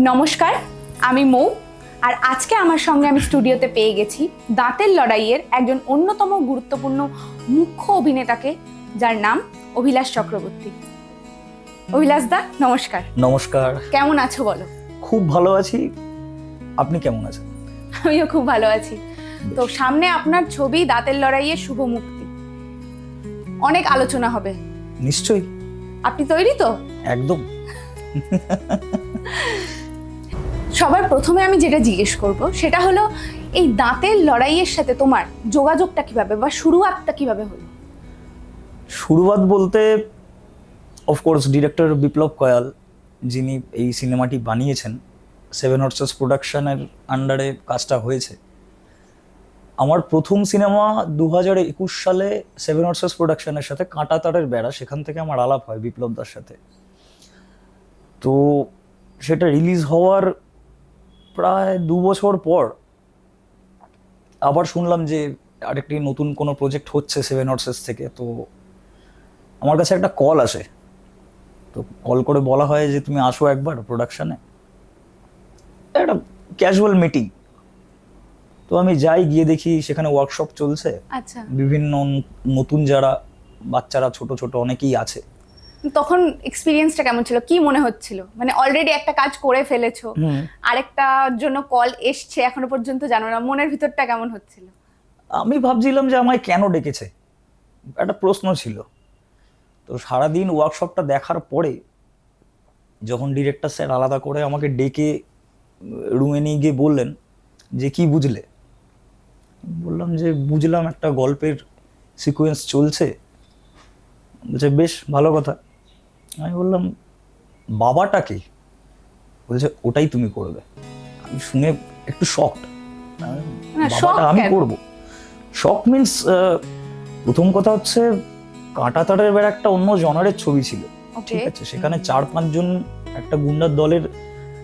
নমস্কার আমি মৌ। আর আজকে আমার সঙ্গে আমি স্টুডিওতে পেয়ে গেছি দাঁতের লড়াইয়ের একজন অন্যতম গুরুত্বপূর্ণ মুখ্য অভিনেতাকে যার নাম অভিলাষ চক্রবর্তী। অভিলাষ দা নমস্কার। নমস্কার। কেমন আছো বলো? খুব ভালো আছি। আপনি কেমন আছেন? আমিও খুব ভালো আছি। তো সামনে আপনার ছবি দাঁতের লড়াইয়ের শুভ মুক্তি। অনেক আলোচনা হবে। নিশ্চয়ই। আপনি তৈরি তো? একদম। সবার প্রথমে আমি যেটা জিজ্ঞেস করব, সেটা হলো, এই দাঁতের লড়াইয়ের সাথে তোমার যোগাযোগটা কীভাবে বা শুরুয়াতটা কীভাবে হলো? শুরুয়াত বলতে অফকোর্স ডিরেক্টর বিপ্লব কয়াল যিনি এই সিনেমাটি বানিয়েছেন সেভেন হর্সেস প্রোডাকশনের আন্ডারে কাজটা হয়েছে। আমার প্রথম সিনেমা দু হাজার একুশ সালে সেভেন হর্সেস প্রোডাকশনের সাথে কাঁটা তারের বেড়া, সেখান থেকে আমার আলাপ হয় বিপ্লব দার সাথে। তো সেটা রিলিজ হওয়ার প্রায় দু বছর পর আবার শুনলাম যে আরেকটি নতুন কোনো প্রজেক্ট হচ্ছে সেভেন হর্সেস থেকে। তো আমার কাছে একটা কল আসে। তো কল করে বলা হয় যে তুমি আসো একবার প্রোডাকশনে একটা ক্যাজুয়াল মিটিং তো আমি যাই গিয়ে দেখি সেখানে ওয়ার্কশপ চলছে। আচ্ছা। বিভিন্ন নতুন যারা বাচ্চারা ছোট ছোট অনেকেই আছে। তখন এক্সপিরিয়েন্সটা কেমন ছিল? কি মনে হচ্ছিল? মানে অলরেডি একটা কাজ করে ফেলেছো আরেকটার জন্য কল এসছে এখনও পর্যন্ত জানো না মনের ভিতরটা কেমন হচ্ছিল? আমি ভাবছিলাম যে আমায় কেন ডেকেছে? একটা প্রশ্ন ছিল। তো সারাদিন ওয়ার্কশপটা দেখার পরে যখন ডিরেক্টর স্যার আলাদা করে আমাকে ডেকে রুমে নিয়ে গিয়ে বললেন যে কি বুঝলে? বললাম যে বুঝলাম একটা গল্পের সিকোয়েন্স চলছে। বলছে বেশ ভালো কথা। আমি বললাম বাবাটাকে? বলছে ওটাই তুমি করবে। আমি শুনে একটু শকড বাবাটা আমি? করব। শক মিন্স প্রথম কথা হচ্ছে কাঁটা তারের বেড়া একটা অন্য জনারের ছবি ছিল। ঠিক আছে? সেখানে চার পাঁচজন একটা গুন্ডার দলের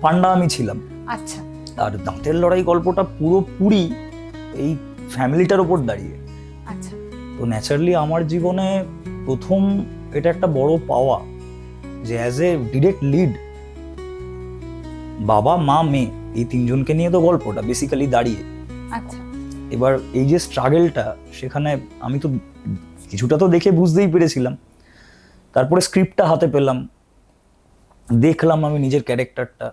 পান্ডা আমি ছিলাম। আচ্ছা। আর দাঁতের লড়াই গল্পটা পুরোপুরি এই ফ্যামিলিটার ওপর দাঁড়িয়ে। আচ্ছা। তো ন্যাচারালি আমার জীবনে প্রথম এটা একটা বড় পাওয়া। যে অ্যাজ এ ডিরেক্ট লিড বাবা মা মেয়ে এই তিনজনকে নিয়ে তো গল্পটা বেসিক্যালি দাঁড়িয়ে। আচ্ছা। এবার এই যে স্ট্রাগলটা সেখানে আমি তো কিছুটা তো দেখে বুঝতেই পেরেছিলাম। তারপরে স্ক্রিপ্টটা হাতে পেলাম। দেখলাম আমি নিজের ক্যারেক্টারটা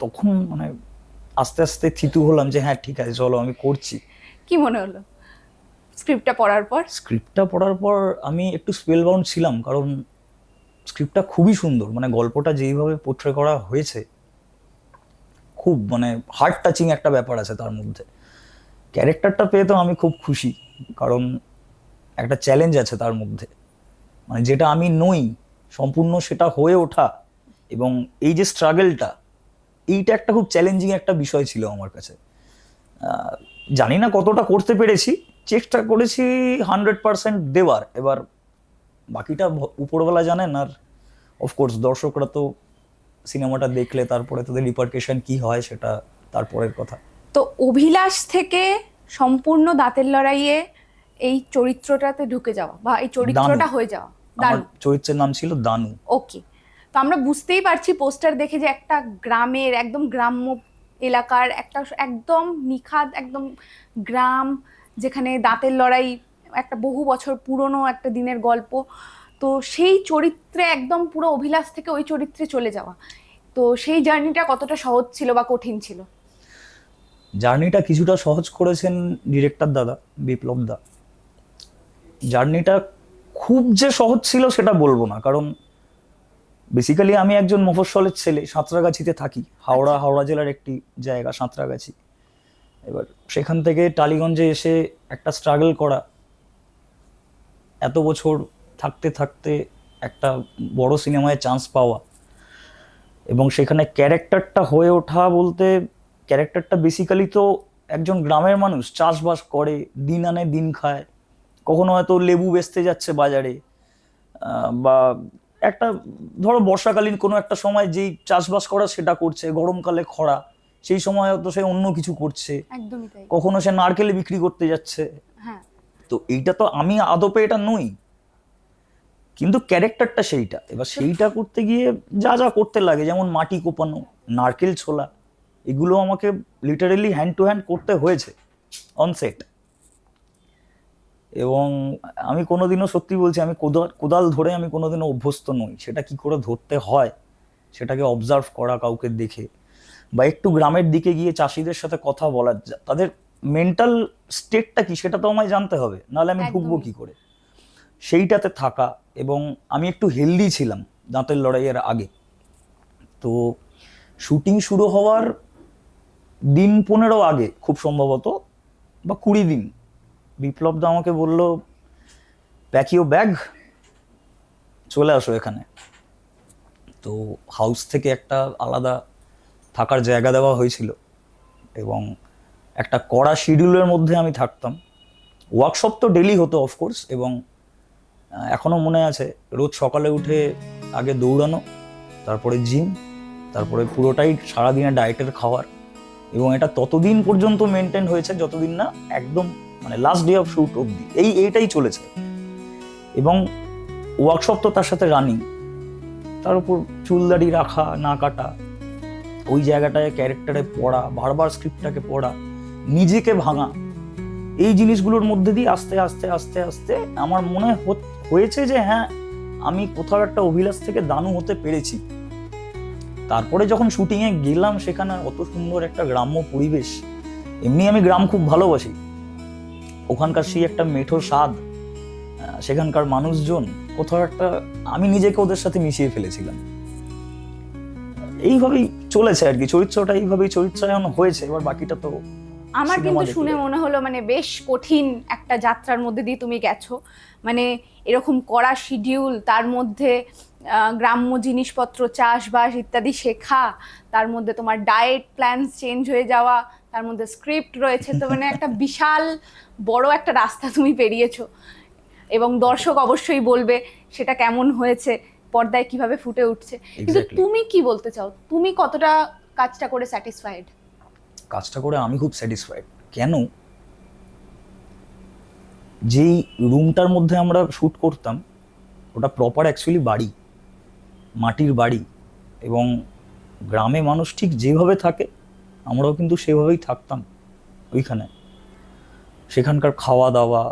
তখন মানে আস্তে আস্তে থিতু হলাম যে হ্যাঁ ঠিক আছে চলো আমি করছি। কি মনে হলো? স্ক্রিপ্টটা পড়ার পর? স্ক্রিপ্টটা পড়ার পর আমি একটু স্পেল বাউন্ড ছিলাম কারণ স্ক্রিপ্টটা খুবই সুন্দর মানে গল্পটা যেইভাবে পোট্রে করা হয়েছে, খুব মানে হার্ট টাচিং একটা ব্যাপার আছে তার মধ্যে। ক্যারেক্টারটা পেয়ে তো আমি খুব খুশি, কারণ একটা চ্যালেঞ্জ আছে তার মধ্যে। মানে যেটা আমি নই, সম্পূর্ণ সেটা হয়ে ওঠা এবং এই যে স্ট্রাগলটা এইটা একটা খুব চ্যালেঞ্জিং একটা বিষয় ছিল আমার কাছে। জানি না কতটা করতে পেরেছি, চেষ্টা করেছি হান্ড্রেড পার্সেন্ট দেওয়ার। এবার বাকিটা উপরওয়ালা জানেন আর অফকোর্স দর্শকরা তো সিনেমাটা দেখলে তারপরে তাদের রিপার্কেশন কি হয় সেটা তারপরের কথা। তো অভিলাষ থেকে সম্পূর্ণ দাঁতের লড়াইয়ে এই চরিত্রটাতে ঢুকে যাওয়া বা এই চরিত্রটা হয়ে যাওয়া। দারুণ চরিত্রের নাম ছিল দানু। ওকে তো আমরা বুঝতেই পারছি পোস্টার দেখে যে একটা গ্রামের একদম গ্রাম্য এলাকার একটা একদম নিখাদ একদম গ্রাম যেখানে দাঁতের লড়াই একটা বহু বছর পুরনো একটা দিনের গল্প। তো সেই চরিত্রে একদম পুরো অভিলাষ থেকে ওই চরিত্রে চলে যাওয়া। তো সেই জার্নিটা কতটা সহজ ছিল বা কঠিন ছিল? জার্নিটা কিছুটা সহজ করেছেন ডিরেক্টর দাদা বিপ্লব দা। জার্নিটা খুব যে সহজ ছিল সেটা বলব না কারণ বেসিক্যালি আমি একজন মফস্বলের ছেলে সাঁতরাগাছিতে থাকি। হাওড়া হাওড়া জেলার একটি জায়গা সাঁতরাগাছি। এবার সেখান থেকে টালিগঞ্জে এসে একটা স্ট্রাগল করা এত বছর থাকতে থাকতে একটা বড় সিনেমায় চান্স পাওয়া। এবং সেখানে ক্যারেক্টারটা হয়ে ওঠা বলতে ক্যারেক্টারটা বেসিক্যালি তো একজন গ্রামের মানুষ চাষবাস করে দিন আনে দিন খায়। কখনো হয়তো লেবু বেচতে যাচ্ছে বাজারে বা একটা ধরো বর্ষাকালীন কোনো একটা সময় যেই চাষবাস করা সেটা করছে গরমকালে খরা সেই সময় হয়তো সে অন্য কিছু করছে। কখনো সে নারকেলে বিক্রি করতে যাচ্ছে তো এইটা তো আমি আদপে এটা নই। কিন্তু ক্যারেক্টারটা সেইটা। এবার সেইটা করতে গিয়ে যা যা করতে লাগে, যেমন মাটি কোপানো, নারকেল ছোলা, এগুলো আমাকে লিটারেলি হ্যান্ড টু হ্যান্ড করতে হয়েছে অন সেট এবং আমি কোনোদিনও সত্যি বলছি, আমি কোদাল কোদাল ধরে আমি কোনোদিনও অভ্যস্ত নই। সেটা কি করে ধরতে হয়, সেটাকে অবজার্ভ করা কাউকে দেখে, বা একটু গ্রামের দিকে গিয়ে চাষিদের সাথে কথা বলা তাদের মেন্টাল স্টেটটা কি সেটা তো আমায় জানতে হবে নাহলে আমি ঢুকবো। কি করে? সেইটাতে থাকা এবং আমি একটু হেলদি ছিলাম দাঁতের লড়াইয়ের আগে। তো শুটিং শুরু হওয়ার দিন পনেরো আগে খুব সম্ভবত বা কুড়ি দিন বিপ্লব দা আমাকে বলল প্যাকিও ব্যাগ চলে আসো এখানে। তো হাউস থেকে একটা আলাদা থাকার জায়গা দেওয়া হয়েছিল এবং একটা কড়া শিডিউলের মধ্যে আমি থাকতাম। ওয়ার্কশপ তো ডেলি হতো অফকোর্স এবং এখনও মনে আছে, রোজ সকালে উঠে আগে দৌড়ানো, তারপরে জিম তারপরে পুরোটাই সারাদিনে ডায়েটের খাওয়ার, এবং এটা ততদিন পর্যন্ত মেনটেন হয়েছে যতদিন না একদম মানে লাস্ট ডে অফ শুট অবধি। এই, এইটাই চলেছে। এবং ওয়ার্কশপ তো তার সাথে রানিং তার উপর চুলদাড়ি রাখা, না কাটা, ওই জায়গাটায় ক্যারেক্টারে পড়া, বারবার স্ক্রিপ্টটাকে পড়া নিজেকে ভাঙা। এই জিনিসগুলোর মধ্যে দিয়ে আস্তে আস্তে আস্তে আস্তে আমার মনে হয়েছে যে হ্যাঁ আমি কোথাও একটা অভিলাষ থেকে দানু হতে পেরেছি। তারপরে যখন শুটিংয়ে গেলাম সেখানে অত সুন্দর একটা গ্রাম্য পরিবেশ। এমনি আমি গ্রাম খুব ভালোবাসি। ওখানকার সেই একটা মেঠো স্বাদ সেখানকার মানুষজন, কোথাও একটা আমি নিজেকে ওদের সাথে মিশিয়ে ফেলেছিলাম। এইভাবেই চলেছে আর কি। চরিত্রটা এইভাবেই চরিত্রায়ন হয়েছে, এবার বাকিটা তো আমার কিন্তু শুনে মনে হলো মানে বেশ কঠিন একটা যাত্রার মধ্যে দিয়ে তুমি গেছো। মানে এরকম কড়া শিডিউল তার মধ্যে গ্রাম্য জিনিসপত্র চাষবাস ইত্যাদি শেখা তার মধ্যে তোমার ডায়েট প্ল্যান চেঞ্জ হয়ে যাওয়া তার মধ্যে স্ক্রিপ্ট রয়েছে তো মানে একটা বিশাল বড় একটা রাস্তা তুমি পেরিয়েছো। এবং দর্শক অবশ্যই বলবে সেটা কেমন হয়েছে পর্দায় কীভাবে ফুটে উঠছে। কিন্তু তুমি কি বলতে চাও? তুমি কতটা কাজটা করে স্যাটিসফাইড কাজটা করে আমি খুব স্যাটিসফাইড কেন? যেই রুমটার মধ্যে আমরা শ্যুট করতাম, ওটা প্রপার অ্যাকচুয়ালি বাড়ি, মাটির বাড়ি এবং গ্রামে মানুষ ঠিক যেভাবে থাকে, আমরাও কিন্তু সেভাবেই থাকতাম ওইখানে। সেখানকার খাওয়া দাওয়া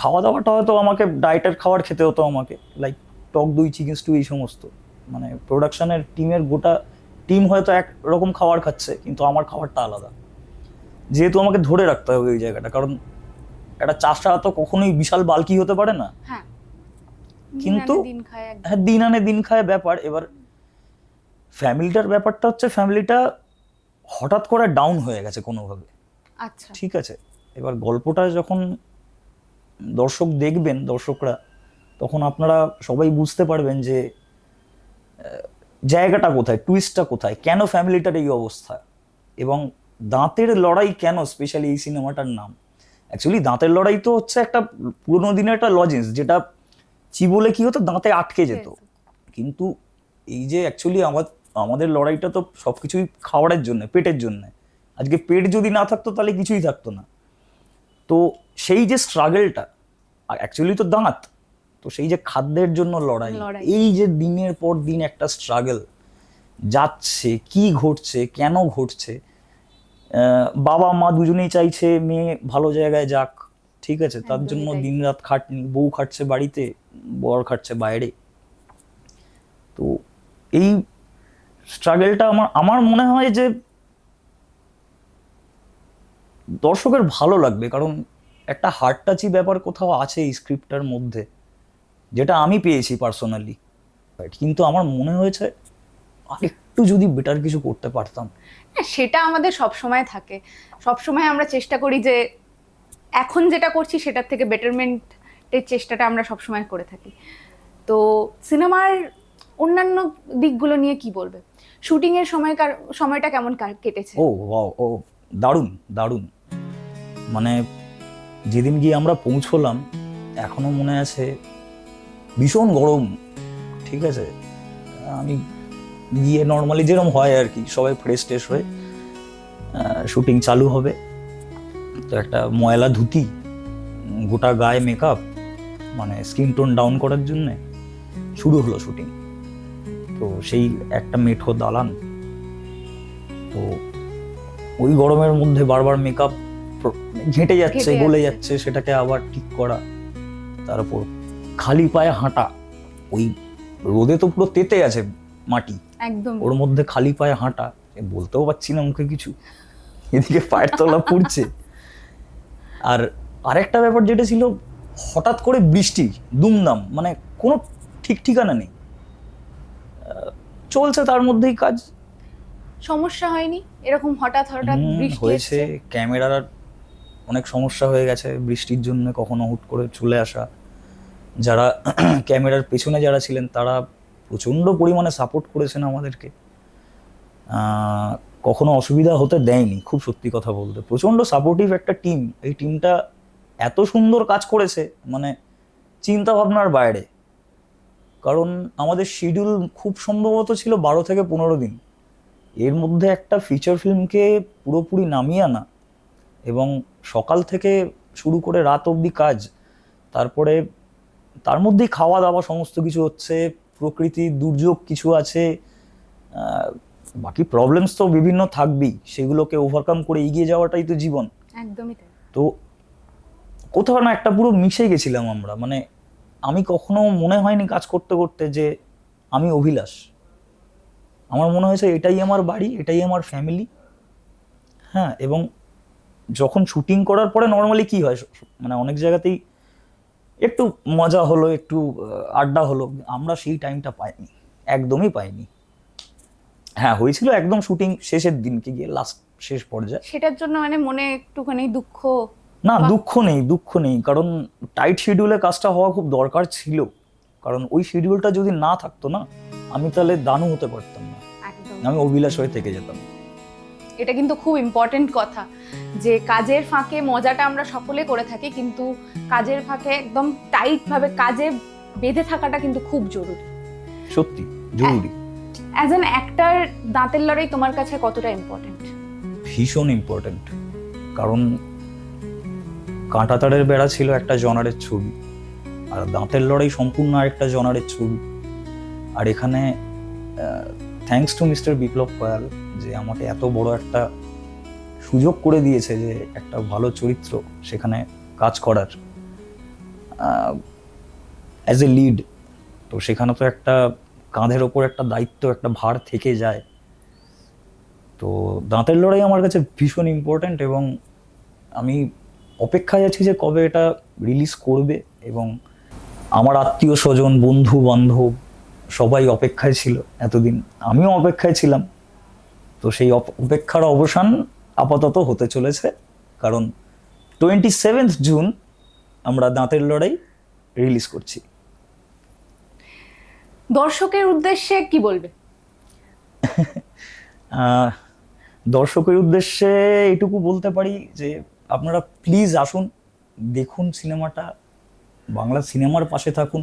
খাওয়া দাওয়াটা হয়তো আমাকে ডায়েটের খাবার খেতে হতো আমাকে লাইক টক দই চিকেন স্টু এই সমস্ত। মানে প্রোডাকশানের টিমের গোটা টিম হয়তো এক রকম খাবার খাচ্ছে কিন্তু আমার খাবারটা আলাদা। যেহেতু আমাকে ধরে রাখতে হবে ওই জায়গাটা কারণ একটা চাষা তো কখনোই বিশাল বালকি হতে পারে না। হ্যাঁ। কিন্তু-। হ্যাঁ দিন আনে দিন খায় ব্যাপার। এবার ফ্যামিলিটার ব্যাপারটা হচ্ছে ফ্যামিলিটা হঠাৎ করে ডাউন হয়ে গেছে কোনোভাবে। আচ্ছা। ঠিক আছে? এবার গল্পটা যখন দর্শক দেখবেন দর্শকরা তখন আপনারা সবাই বুঝতে পারবেন যে জায়গাটা কোথায়? টুইস্টটা কোথায়? কেন ফ্যামিলিটার এই অবস্থা? এবং দাঁতের লড়াই কেন স্পেশালি এই সিনেমাটার নাম? অ্যাকচুয়ালি দাঁতের লড়াই তো হচ্ছে একটা পুরোনো দিনের একটা লজেন্স যেটা চিবলে কি হতো? দাঁতে আটকে যেত। কিন্তু এই যে অ্যাকচুয়ালি আমার আমাদের লড়াইটা তো সব কিছুই খাবারের জন্য পেটের জন্য। আজকে পেট যদি না থাকতো তাহলে কিছুই থাকতো না। তো সেই যে স্ট্রাগলটা অ্যাকচুয়ালি তো দাঁত। তো সেই যে খাদ্যের জন্য লড়াই। এই যে দিনের পর দিন একটা স্ট্রাগল যাচ্ছে কি ঘটছে কেন ঘটছে বাবা মা দুজনেই চাইছে মেয়ে ভালো জায়গায় যাক ঠিক আছে তার জন্য তাই। দিনরাত খাটনি বউ খাটছে বাড়িতে বর খাটছে বাইরে তো এই স্ট্রাগলটা আমার আমার মনে হয় যে দর্শকের ভালো লাগবে কারণ একটা হার্ট টাচি ব্যাপার কোথাও আছে এই স্ক্রিপ্টটার মধ্যে যেটা আমি পেয়েছি পার্সোনালি কিন্তু আমার মনে হয়েছে আর একটু যদি বেটার কিছু করতে পারতাম। হ্যাঁ, সেটা আমাদের সব সময় থাকে। সব সময় আমরা চেষ্টা করি যে এখন যেটা করছি সেটার থেকে বেটারমেন্টের চেষ্টাটা আমরা সব সময় করে থাকি। তো সিনেমার অন্যান্য দিকগুলো নিয়ে কি বলবে? শুটিং এর সময়কার সময়টা কেমন কেটেছে? ও ও দারুণ দারুণ। মানে যেদিন গিয়ে আমরা পৌঁছলাম এখনও মনে আছে ভীষণ গরম ঠিক আছে? আমি গিয়ে নর্মালি যেরকম হয় আর কি সবাই ফ্রেশ ট্রেশ হয়ে শুটিং চালু হবে। তো একটা ময়লা ধুতি গোটা গায়ে মেকআপ মানে স্কিন টোন ডাউন করার জন্যে শুরু হলো শুটিং তো সেই একটা মেঠো দালান। তো ওই গরমের মধ্যে বারবার মেকআপ ঘেঁটে যাচ্ছে গলে যাচ্ছে। যাচ্ছে সেটাকে আবার ঠিক করা তারপর খালি পায়ে হাঁটা ওই রোদে তো পুরো তেতে আছে মাটি। একদম। ওর মধ্যে খালি পায়ে হাঁটা বলতেও পারছি না মুখে কিছু। এদিকে পায়ের তলা পুড়ছে। আর আরেকটা ব্যাপার যেটা ছিল হঠাৎ করে বৃষ্টি দুমদাম মানে কোনো ঠিক ঠিকানা নেই। চলছে তার মধ্যেই কাজ। সমস্যা হয়নি এরকম হঠাৎ হঠাৎ বৃষ্টি হয়েছে। ক্যামেরার অনেক সমস্যা হয়ে গেছে বৃষ্টির জন্য কখনো হুট করে চলে আসা। যারা ক্যামেরার পেছনে যারা ছিলেন, তারা প্রচণ্ড পরিমাণে সাপোর্ট করেছেন আমাদেরকে। কখনো অসুবিধা হতে দেয়নি, খুব সত্যি কথা বলতে। প্রচণ্ড সাপোর্টিভ একটা টিম এই টিমটা এত সুন্দর কাজ করেছে মানে চিন্তা ভাবনার বাইরে। কারণ আমাদের শিডিউল খুব সম্ভবত ছিল বারো থেকে পনেরো দিন। এর মধ্যে একটা ফিচার ফিল্মকে পুরোপুরি নামিয়ে আনা এবং সকাল থেকে শুরু করে রাত অবধি কাজ, তারপরে তার মধ্যেই খাওয়া দাওয়া সমস্ত কিছু হচ্ছে প্রকৃতি দুর্যোগ কিছু আছে বাকি প্রবলেমস তো বিভিন্ন থাকবেই সেগুলোকে ওভারকাম করে এগিয়ে যাওয়াটাই তো জীবন। একদমই তো কোথাও না একটা পুরো মিশে গেছিলাম আমরা মানে আমি কখনো মনে হয়নি কাজ করতে করতে যে আমি অভিলাষ। আমার মনে হয়েছে এটাই আমার বাড়ি এটাই আমার ফ্যামিলি হ্যাঁ এবং যখন শুটিং করার পরে নর্মালি কি হয়? মানে অনেক জায়গাতেই একটু মজা হলো একটু আড্ডা হলো আমরা সেই টাইমটা পাইনি একদমই পাইনি। হ্যাঁ হয়েছিল একদম শুটিং শেষের দিনকে গিয়ে লাস্ট শেষ পর্যায়ে। সেটার জন্য মানে মনে একটুখানি দুঃখ? না দুঃখ নেই দুঃখ নেই কারণ টাইট শিডিউলে কাজটা হওয়া খুব দরকার ছিল। কারণ ওই শিডিউলটা যদি না থাকতো না আমি তাহলে দানু হতে পারতাম না। আমি অভিলাষ হয়ে থেকে যেতাম। এটা কিন্তু খুব ইম্পর্টেন্ট কথা। যে কাজের ফাঁকে মজাটা আমরা সকলে করে থাকি কিন্তু কাজের ফাঁকে একদম টাইট ভাবে কাজে বেঁধে থাকাটা কিন্তু খুব জরুরি। সত্যি জরুরি। অ্যাজ অ্যান অ্যাক্টার দাঁতের লড়াই তোমার কাছে কতটা ইম্পর্টেন্ট ভীষণ ইম্পর্ট্যান্ট কারণ কাঁটাতারের বেড়া ছিল একটা জনারের ছবি আর দাঁতের লড়াই সম্পূর্ণ আরেকটা জনারের ছবি। আর এখানে thanks to mister Biplab Kayal যে আমাকে এত বড় একটা সুযোগ করে দিয়েছে যে একটা ভালো চরিত্র সেখানে কাজ করার। অ্যাজ এ লিড তো সেখানে তো একটা কাঁধের ওপর একটা দায়িত্ব, একটা ভার থেকে যায়। তো দাঁতের লড়াই আমার কাছে ভীষণ ইম্পর্ট্যান্ট এবং আমি অপেক্ষায় আছি যে কবে এটা রিলিজ করবে এবং আমার আত্মীয় স্বজন, বন্ধু বান্ধব সবাই অপেক্ষায় ছিল এতদিন। আমিও অপেক্ষায় ছিলাম। তো সেই অপ- অপেক্ষার অবসান আপাতত হতে চলেছে কারণ টোয়েন্টি সেভেন্থ জুন আমরা দাঁতের লড়াই রিলিজ করছি। দর্শকের উদ্দেশ্যে কি বলবে? দর্শকের উদ্দেশ্যে এইটুকু বলতে পারি যে আপনারা প্লিজ আসুন দেখুন সিনেমাটা বাংলা সিনেমার পাশে থাকুন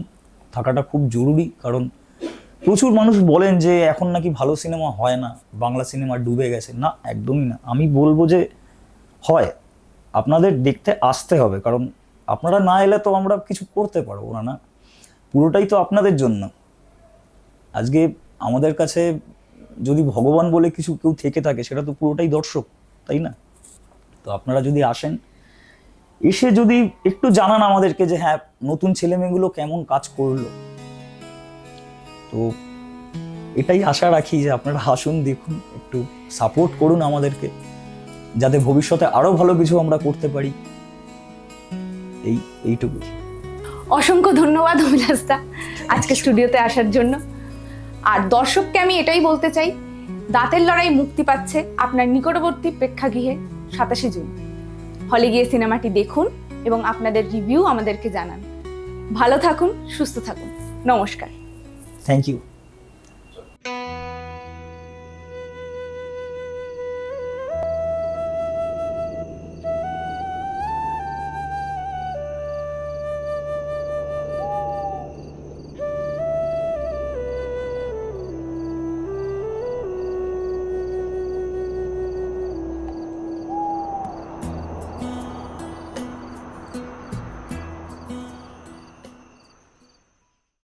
থাকাটা খুব জরুরি কারণ প্রচুর মানুষ বলেন যে এখন নাকি ভালো সিনেমা হয় না, বাংলা সিনেমা ডুবে গেছে। না, একদমই না। আমি বলব যে হয়। আপনাদের দেখতে আসতে হবে, কারণ আপনারা না এলে তো আমরা কিছু করতে পারব না না? পুরোটাই তো আপনাদের জন্য। আজকে আমাদের কাছে যদি ভগবান বলে কিছু কেউ থেকে থাকে, সেটা তো পুরোটাই দর্শক, তাই না? তো আপনারা যদি আসেন, এসে যদি একটু জানান আমাদেরকে যে হ্যাঁ নতুন ছেলেমেয়েগুলো কেমন কাজ করল। তো এটাই আশা রাখি যে আপনারা আসুন, দেখুন, একটু সাপোর্ট করুন আমাদেরকে, যাতে ভবিষ্যতে আরও ভালো কিছু আমরা করতে পারি। এই এইটুকুই অসংখ্য ধন্যবাদ অভিলাষদা আজকে স্টুডিওতে আসার জন্য। আর দর্শককে আমি এটাই বলতে চাই, দাঁতের লড়াই মুক্তি পাচ্ছে আপনার নিকটবর্তী প্রেক্ষাগৃহে সাতাশে জুন। হলে গিয়ে সিনেমাটি দেখুন এবং আপনাদের রিভিউ আমাদেরকে জানান। ভালো থাকুন, সুস্থ থাকুন। নমস্কার। Thank you